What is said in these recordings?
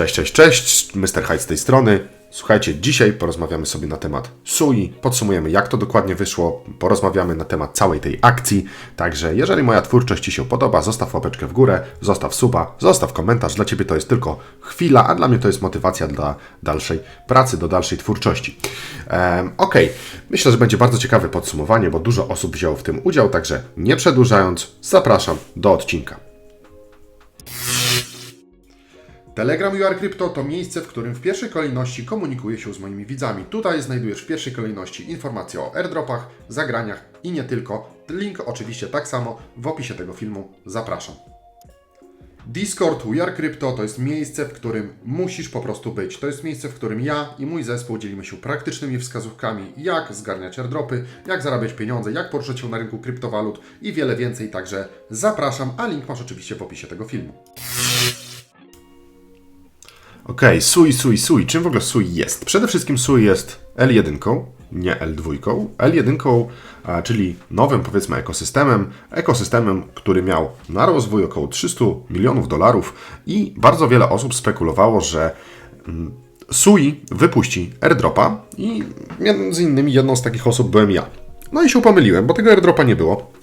Cześć, cześć, cześć, Mr. Hyde z tej strony. Słuchajcie, dzisiaj porozmawiamy sobie na temat SUI, podsumujemy jak to dokładnie wyszło, porozmawiamy na temat całej tej akcji. Także jeżeli moja twórczość Ci się podoba, zostaw łapeczkę w górę, zostaw suba, zostaw komentarz. Dla Ciebie to jest tylko chwila, a dla mnie to jest motywacja dla dalszej pracy, do dalszej twórczości. Um, ok, myślę, że będzie bardzo ciekawe podsumowanie, bo dużo osób wzięło w tym udział, także nie przedłużając, zapraszam do odcinka. Telegram UR Crypto to miejsce, w którym w pierwszej kolejności komunikuję się z moimi widzami. Tutaj znajdujesz w pierwszej kolejności informacje o airdropach, zagraniach i nie tylko. Link oczywiście tak samo w opisie tego filmu. Zapraszam. Discord Are Crypto to jest miejsce, w którym musisz po prostu być. To jest miejsce, w którym ja i mój zespół dzielimy się praktycznymi wskazówkami, jak zgarniać airdropy, jak zarabiać pieniądze, jak poruszać się na rynku kryptowalut i wiele więcej. Także zapraszam, a link masz oczywiście w opisie tego filmu. Ok, SUI, SUI, SUI. Czym w ogóle SUI jest? Przede wszystkim SUI jest L1, nie L2. L1, a, czyli nowym powiedzmy ekosystemem, ekosystemem, który miał na rozwój około 300 milionów dolarów i bardzo wiele osób spekulowało, że mm, SUI wypuści airdropa i między innymi jedną z takich osób byłem ja. No i się pomyliłem, bo tego airdropa nie było.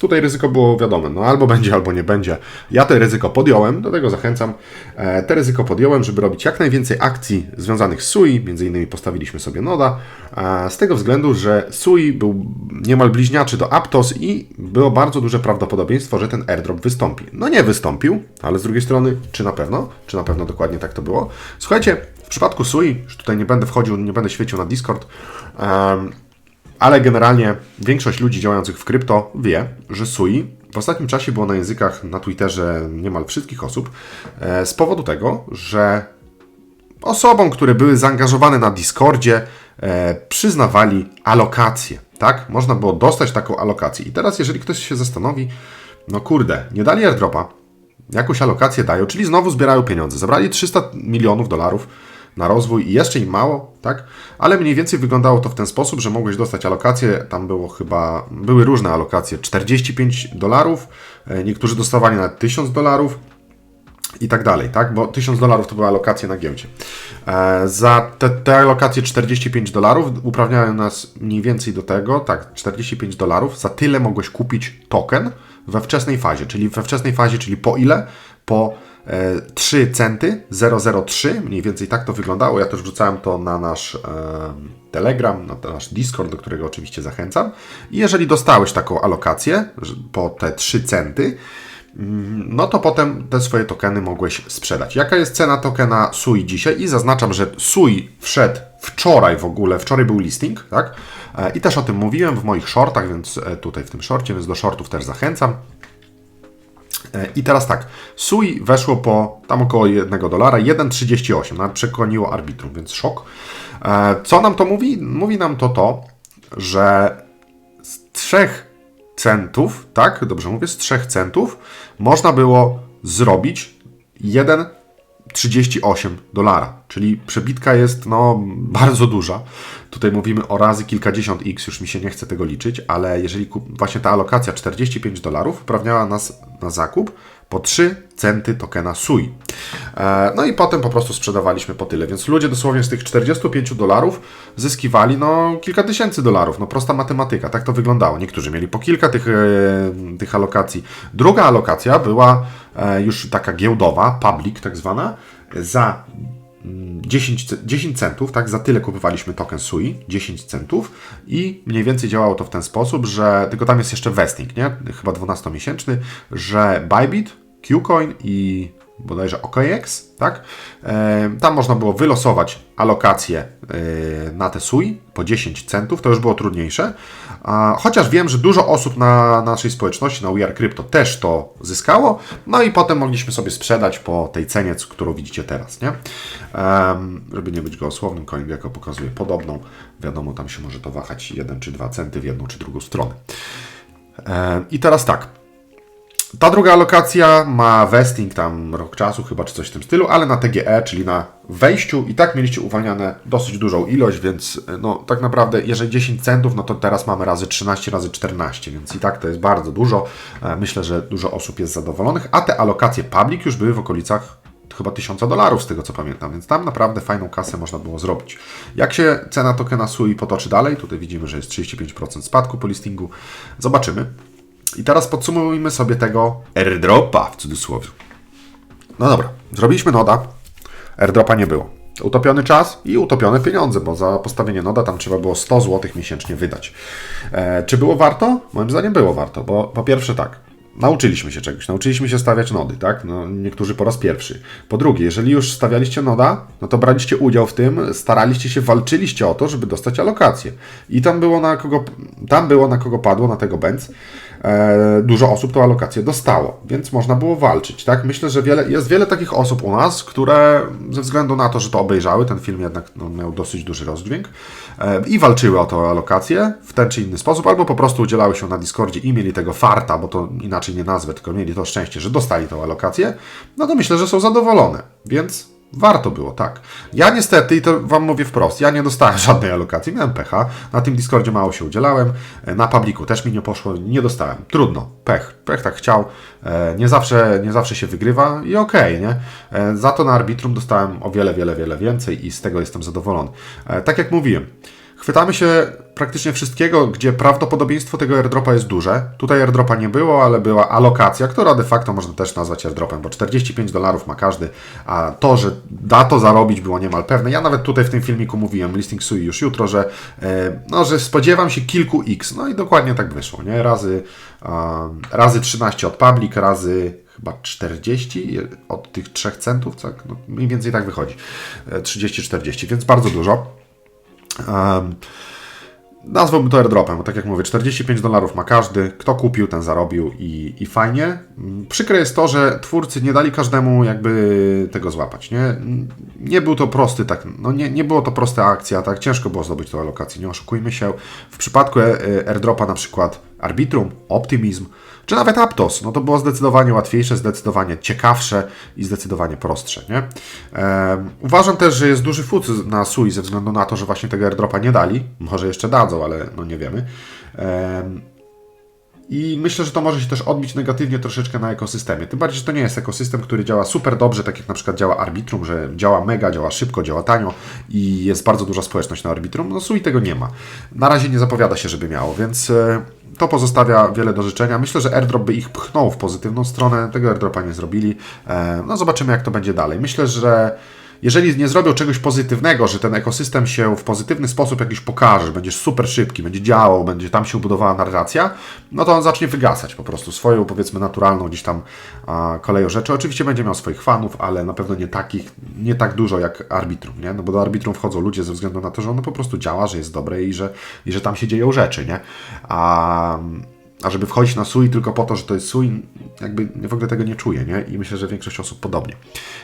Tutaj ryzyko było wiadome, no albo będzie, albo nie będzie. Ja to ryzyko podjąłem, do tego zachęcam. E, te ryzyko podjąłem, żeby robić jak najwięcej akcji związanych z SUI, między innymi postawiliśmy sobie Noda, e, z tego względu, że SUI był niemal bliźniaczy do Aptos i było bardzo duże prawdopodobieństwo, że ten airdrop wystąpi. No nie wystąpił, ale z drugiej strony, czy na pewno? Czy na pewno dokładnie tak to było? Słuchajcie, w przypadku SUI, już tutaj nie będę wchodził, nie będę świecił na Discord, ale generalnie większość ludzi działających w krypto wie, że SUI w ostatnim czasie było na językach na Twitterze niemal wszystkich osób e, z powodu tego, że osobom, które były zaangażowane na Discordzie, e, przyznawali alokację. Tak? Można było dostać taką alokację. I teraz, jeżeli ktoś się zastanowi, no kurde, nie dali airdropa, jakąś alokację dają, czyli znowu zbierają pieniądze. Zabrali 300 milionów dolarów na rozwój i jeszcze im mało, tak? Ale mniej więcej wyglądało to w ten sposób, że mogłeś dostać alokację, tam było chyba, były różne alokacje, 45 dolarów, e, niektórzy dostawali nawet 1000 dolarów, i tak dalej, tak? Bo 1000 dolarów to była alokacja na giełdzie. E, za te, te alokacje 45 dolarów uprawniają nas mniej więcej do tego, tak, 45 dolarów, za tyle mogłeś kupić token we wczesnej fazie, czyli we wczesnej fazie, czyli po ile? Po 3 centy 003, mniej więcej tak to wyglądało. Ja też wrzucałem to na nasz Telegram, na nasz Discord, do którego oczywiście zachęcam. I jeżeli dostałeś taką alokację po te 3 centy, mm, no to potem te swoje tokeny mogłeś sprzedać. Jaka jest cena tokena SUI dzisiaj? I zaznaczam, że SUI wszedł wczoraj w ogóle, wczoraj był listing, tak? E, I też o tym mówiłem w moich shortach, więc e, tutaj w tym shorcie, więc do shortów też zachęcam. E, I teraz tak, SUI weszło po tam około 1 dolara, 1,38, nawet przekłoniło arbitrum, więc szok. E, co nam to mówi? Mówi nam to to, że z 3 centów, tak, dobrze mówię, z 3 centów można było zrobić 1 38 dolara, czyli przebitka jest no, bardzo duża. Tutaj mówimy o razy kilkadziesiąt x, już mi się nie chce tego liczyć, ale jeżeli właśnie ta alokacja 45 dolarów uprawniała nas na zakup po 3 centy tokena SUI. E, no i potem po prostu sprzedawaliśmy po tyle, więc ludzie dosłownie z tych 45 dolarów zyskiwali no kilka tysięcy dolarów, no prosta matematyka, tak to wyglądało. Niektórzy mieli po kilka tych, e, tych alokacji. Druga alokacja była e, już taka giełdowa, public tak zwana, za 10, 10 centów, tak, za tyle kupowaliśmy token SUI, 10 centów i mniej więcej działało to w ten sposób, że tylko tam jest jeszcze vesting, nie? Chyba 12-miesięczny, że Bybit, Qcoin i bodajże OKX, tak? E, tam można było wylosować alokację e, na te SUI po 10 centów, to już było trudniejsze. Chociaż wiem, że dużo osób na naszej społeczności, na Are Crypto też to zyskało, no i potem mogliśmy sobie sprzedać po tej cenie, którą widzicie teraz, nie? Żeby nie być gołosłownym, CoinGecko pokazuje podobną, wiadomo, tam się może to wahać 1 czy 2 centy w jedną czy drugą stronę. I teraz tak, ta druga alokacja ma vesting tam rok czasu chyba, czy coś w tym stylu, ale na TGE, czyli na wejściu i tak mieliście uwalniane dosyć dużą ilość, więc no tak naprawdę jeżeli 10 centów, no to teraz mamy razy 13, razy 14, więc i tak to jest bardzo dużo. E, myślę, że dużo osób jest zadowolonych, a te alokacje public już były w okolicach chyba 1000 dolarów z tego co pamiętam, więc tam naprawdę fajną kasę można było zrobić. Jak się cena tokena SUI potoczy dalej, tutaj widzimy, że jest 35% spadku po listingu, zobaczymy. I teraz podsumujmy sobie tego airdropa w cudzysłowie. No dobra, zrobiliśmy noda, airdropa nie było. Utopiony czas i utopione pieniądze, bo za postawienie noda tam trzeba było 100 zł miesięcznie wydać. E, czy było warto? Moim zdaniem było warto, bo po pierwsze tak, nauczyliśmy się czegoś, nauczyliśmy się stawiać nody, tak? No, niektórzy po raz pierwszy. Po drugie, jeżeli już stawialiście noda, no to braliście udział w tym, staraliście się, walczyliście o to, żeby dostać alokację. I tam było na kogo, tam było na kogo padło, na tego Benz. E, dużo osób tą alokację dostało, więc można było walczyć, tak? Myślę, że wiele, jest wiele takich osób u nas, które ze względu na to, że to obejrzały, ten film jednak no, miał dosyć duży rozdźwięk e, i walczyły o tą alokację w ten czy inny sposób, albo po prostu udzielały się na Discordzie i mieli tego farta, bo to inaczej nie nazwę, tylko mieli to szczęście, że dostali tą alokację, no to myślę, że są zadowolone, więc Warto było, tak. Ja niestety, i to Wam mówię wprost, ja nie dostałem żadnej alokacji, miałem pecha. Na tym Discordzie mało się udzielałem, na publiku też mi nie poszło, nie dostałem. Trudno, pech, pech tak chciał. E, nie zawsze, nie zawsze się wygrywa i okej, okay, nie? E, za to na Arbitrum dostałem o wiele, wiele, wiele więcej i z tego jestem zadowolony. E, tak jak mówiłem, Chwytamy się praktycznie wszystkiego, gdzie prawdopodobieństwo tego airdropa jest duże. Tutaj airdropa nie było, ale była alokacja, która de facto można też nazwać airdropem, bo 45 dolarów ma każdy, a to, że da to zarobić było niemal pewne. Ja nawet tutaj w tym filmiku mówiłem, listing sui już jutro, że, e, no, że spodziewam się kilku x. No i dokładnie tak wyszło, nie? Razy, razy 13 od public, razy chyba 40 od tych 3 centów, tak? No, mniej więcej tak wychodzi. 30-40, e, więc bardzo dużo. Um, nazwałbym to airdropem, bo tak jak mówię, 45 dolarów ma każdy, kto kupił, ten zarobił i, i fajnie. Przykre jest to, że twórcy nie dali każdemu jakby tego złapać, nie? Nie był to prosty, tak, no nie, nie było to prosta akcja, tak ciężko było zdobyć tę alokację, nie oszukujmy się. W przypadku e, airdropa na przykład Arbitrum, Optimism, czy nawet Aptos, no to było zdecydowanie łatwiejsze, zdecydowanie ciekawsze i zdecydowanie prostsze. Nie? uważam też, że jest duży fut na SUI ze względu na to, że właśnie tego airdropa nie dali. Może jeszcze dadzą, ale no nie wiemy. I myślę, że to może się też odbić negatywnie troszeczkę na ekosystemie. Tym bardziej, że to nie jest ekosystem, który działa super dobrze, tak jak na przykład działa Arbitrum, że działa mega, działa szybko, działa tanio i jest bardzo duża społeczność na Arbitrum. No SUI tego nie ma. Na razie nie zapowiada się, żeby miało, więc e, to pozostawia wiele do życzenia. Myślę, że airdrop by ich pchnął w pozytywną stronę. Tego airdropa nie zrobili. E, no zobaczymy, jak to będzie dalej. Myślę, że jeżeli nie zrobią czegoś pozytywnego, że ten ekosystem się w pozytywny sposób jakiś pokaże, będzie super szybki, będzie działał, będzie tam się budowała narracja, no to on zacznie wygasać po prostu swoją, powiedzmy, naturalną gdzieś tam a, koleją rzeczy. Oczywiście będzie miał swoich fanów, ale na pewno nie takich, nie tak dużo jak Arbitrum, nie? No bo do Arbitrum wchodzą ludzie ze względu na to, że ono po prostu działa, że jest dobre i że, i że tam się dzieją rzeczy, nie? A a żeby wchodzić na SUI tylko po to, że to jest SUI, jakby w ogóle tego nie czuję, nie? I myślę, że większość osób podobnie.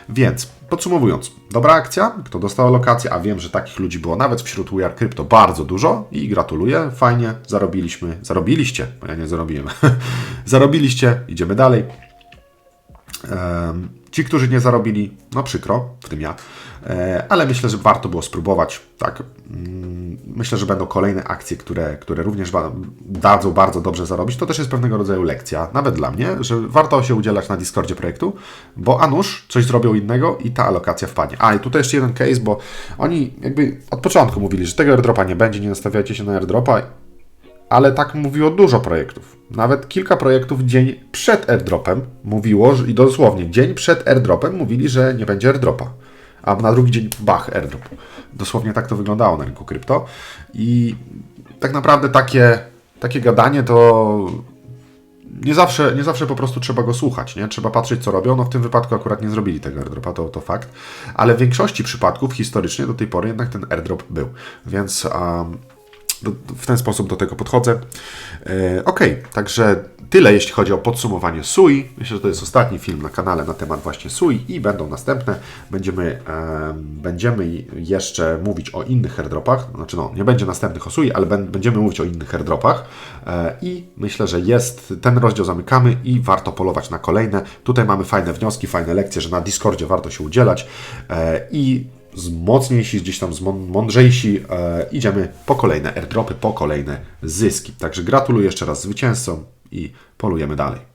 Więc, podsumowując, dobra akcja, kto dostał lokację, a wiem, że takich ludzi było nawet wśród Are Crypto bardzo dużo i gratuluję, fajnie, zarobiliśmy, zarobiliście, bo ja nie zarobiłem, zarobiliście, idziemy dalej. Ci, którzy nie zarobili, no przykro, w tym ja, e, ale myślę, że warto było spróbować, tak, mm, myślę, że będą kolejne akcje, które, które również dadzą bardzo dobrze zarobić. To też jest pewnego rodzaju lekcja, nawet dla mnie, że warto się udzielać na Discordzie projektu, bo a nuż coś zrobią innego i ta alokacja wpadnie. A i tutaj jeszcze jeden case, bo oni jakby od początku mówili, że tego airdropa nie będzie, nie nastawiajcie się na airdropa, ale tak mówiło dużo projektów. Nawet kilka projektów dzień przed airdropem mówiło, i dosłownie dzień przed airdropem mówili, że nie będzie airdropa a na drugi dzień bach, airdrop. Dosłownie tak to wyglądało na rynku krypto. I tak naprawdę takie, takie gadanie to nie zawsze, nie zawsze po prostu trzeba go słuchać, nie? Trzeba patrzeć, co robią. No w tym wypadku akurat nie zrobili tego airdropa, to, to fakt. Ale w większości przypadków historycznie do tej pory jednak ten airdrop był. Więc um, w ten sposób do tego podchodzę. E, ok, także tyle jeśli chodzi o podsumowanie SUI. Myślę, że to jest ostatni film na kanale na temat właśnie SUI i będą następne. Będziemy, e, będziemy jeszcze mówić o innych airdropach. Znaczy no, nie będzie następnych o SUI, ale będziemy mówić o innych airdropach e, i myślę, że jest, ten rozdział zamykamy i warto polować na kolejne. Tutaj mamy fajne wnioski, fajne lekcje, że na Discordzie warto się udzielać i z mocniejsi, gdzieś tam mądrzejsi, e, idziemy po kolejne airdropy, po kolejne zyski. Także gratuluję jeszcze raz zwycięzcom i polujemy dalej.